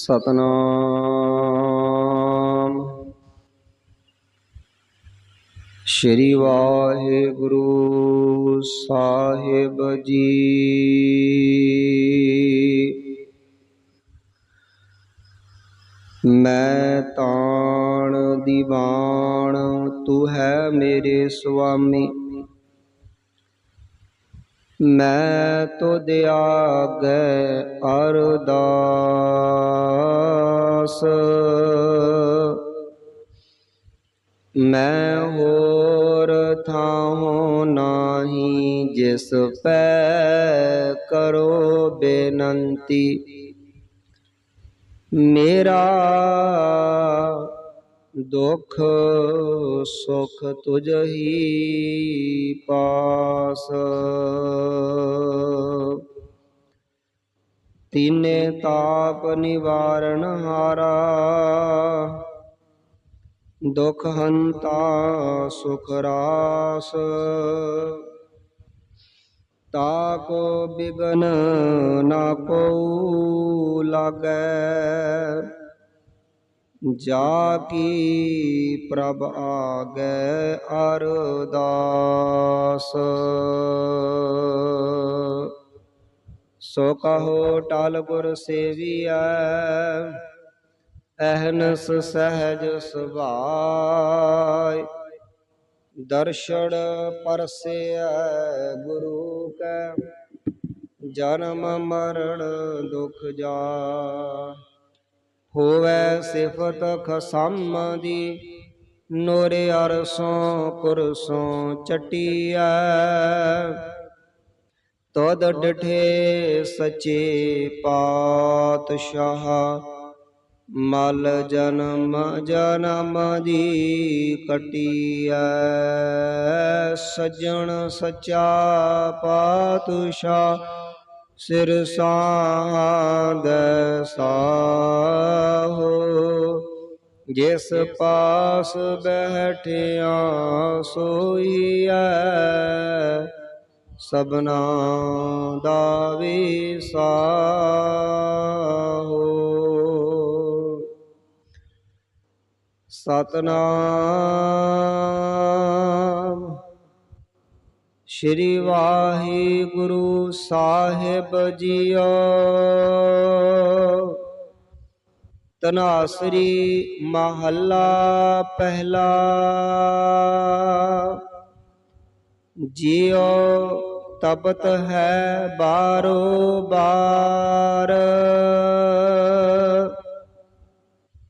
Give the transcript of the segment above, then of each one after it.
ਸਤਨਾਮ। ਸ਼੍ਰੀ ਵਾਹਿਗੁਰੂ ਸਾਹਿਬ ਜੀ। ਮੈਂ ਤਾਣ ਦੀਵਾਨ ਤੂੰ ਹੈ ਮੇਰੇ ਸੁਆਮੀ। ਮੈਂ ਤੁਧ ਆਗੈ ਅਰਦਾਸ। ਮੈਂ ਹੋਰ ਥਾਉ ਨਾਹੀ ਜਿਸ ਪੈ ਕਰੋ ਬੇਨੰਤੀ। ਮੇਰਾ ਦੁਖ ਸੁਖ ਤੁਝ ਹੀ ਪਾਸ। ਤੀਨੇ ਤਾਪ ਨਿਵਾਰਨ ਹਾਰਾ, ਦੁਖ ਹੰਤਾ ਸੁਖ ਰਾਸ। ਤਾਕੋ ਬਿਗਨ ਨਾ ਕੋ ਲਾਗੈ ਜਾ ਕੀ ਪ੍ਰਭ ਆਗੈ ਅਰਦਾਸ। ਸੋ ਕਹੋ ਟਲ ਗੁਰ ਸੇਵੀਐ, ਅਹਨਸ ਸਹਿਜ ਸੁਭਾਇ। ਦਰਸ਼ਨ ਪਰਸੇਐ ਗੁਰੂ ਕੈ, ਜਨਮ ਮਰਨ ਦੁਖ ਜਾ ਹੋਵੇ ਸਿਫਤ ਖਸਮ ਦੀ, ਨੋਰੇ ਅਰਸੋਂ ਕੁਰਸੋਂ ਚਟਿਆ ਤਦ ਡਠੇ ਸਚੇ ਪਾਤਸ਼ਾਹ, ਮਲ ਜਨਮ ਜਨਮ ਦੀ ਕਟਿਆ ਸਜਣ ਸਚਾ ਪਾਤਸ਼ਾਹ ਸਿਰ ਸਾਧ ਸਾਹੋ। ਜਿਸ ਪਾਸ ਬੈਠਿਆ ਸੋਈਐ ਸਬਨਾ ਦਾ ਵਿਸਾਹੋ ਸਤਨਾਮ ਸ਼੍ਰੀ ਵਾਹਿਗੁਰੂ ਸਾਹਿਬ ਜੀਓ। ਤਨਾਸਰੀ ਮਹੱਲਾ ਪਹਿਲਾ। ਜਿਉ ਤਬਤ ਹੈ ਬਾਰੋ ਬਾਰ।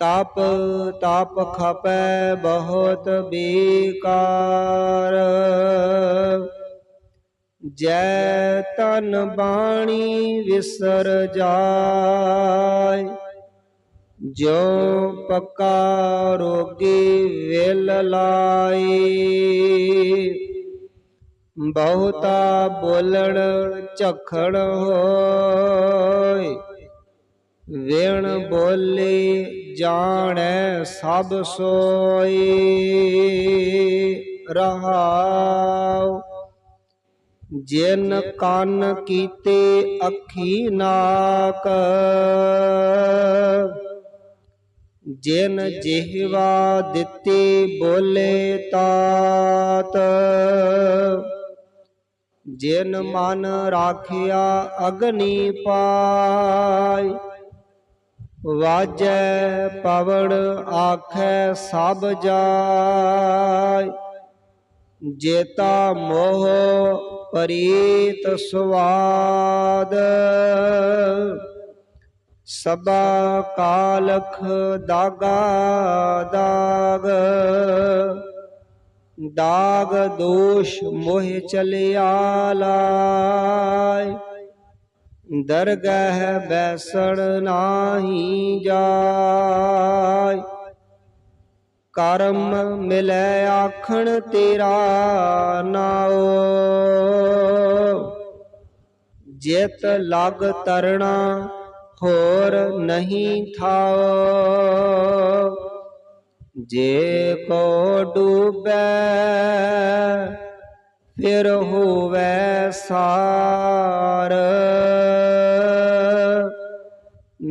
ਤਪ ਤਪ ਖਪੈ ਬਹੁਤ ਬੇਕਾਰ। ਜੈ ਤਨ ਬਾਣੀ ਵਿਸਰ ਜਾਏ, ਜੋ ਪੱਕਾ ਰੋਗੀ ਵਿਲ ਲਾਈ ਬਹੁਤਾ ਬੋਲਣ ਝਖੜ ਹੋਏ ਵਿਣ ਬੋਲੇ ਜਾਣੈ ਸਭ ਸੋਈ, ਰਹਾਉ। ਜਿਨ ਕੰਨ ਕੀਤੇ ਅੱਖੀ ਨਾਕ, ਜਿਨ ਜਿਹਵਾ ਦਿੱਤੀ ਬੋਲੇ ਤਾਤ, ਜਿਨ ਮਨ ਰਾਖਿਆ ਅਗਨੀ ਪਾਈ ਵਾਜੈ ਪਵਨ ਆਖੈ ਸਭ ਜਾਇ। ਜੇਤਾ ਮੋਹ ਪਰੀਤ ਸੁਆਦ ਸਭਾ ਕਾਲਖ ਦਾਗਾ ਦਾਗ। ਦਾਗ ਦੋਸ਼ ਮੋਹ ਚਲਿਆ ਲਾਇ। ਦਰਗਹਿ ਬੈਸਣ ਨਾਹੀ ਜਾਏ। ਕਰਮ ਮਿਲੈ ਆਖਣ ਤੇਰਾ ਨਾਉ। ਜਿਤ ਲਗ ਤਰਣਾ ਹੋਰ ਨਹੀਂ ਥਾਉ। ਜੇ ਕੋ ਡੂਬੈ, ਫਿਰ ਹੋਵੈ ਸਾਰ।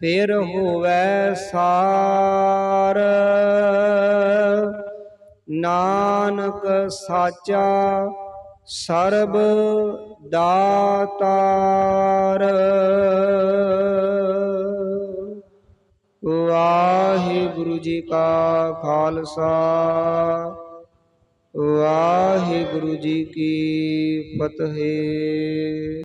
ਫਿਰ ਹੋਵੈ ਸਾਰ। ਨਾਨਕ ਸਾਚਾ ਸਰਬ ਦਾਤਾਰ। ਵਾਹਿਗੁਰੂ ਜੀ ਕਾ ਖਾਲਸਾ, ਵਾਹਿਗੁਰੂ ਜੀ ਕੀ ਫਤਿਹ।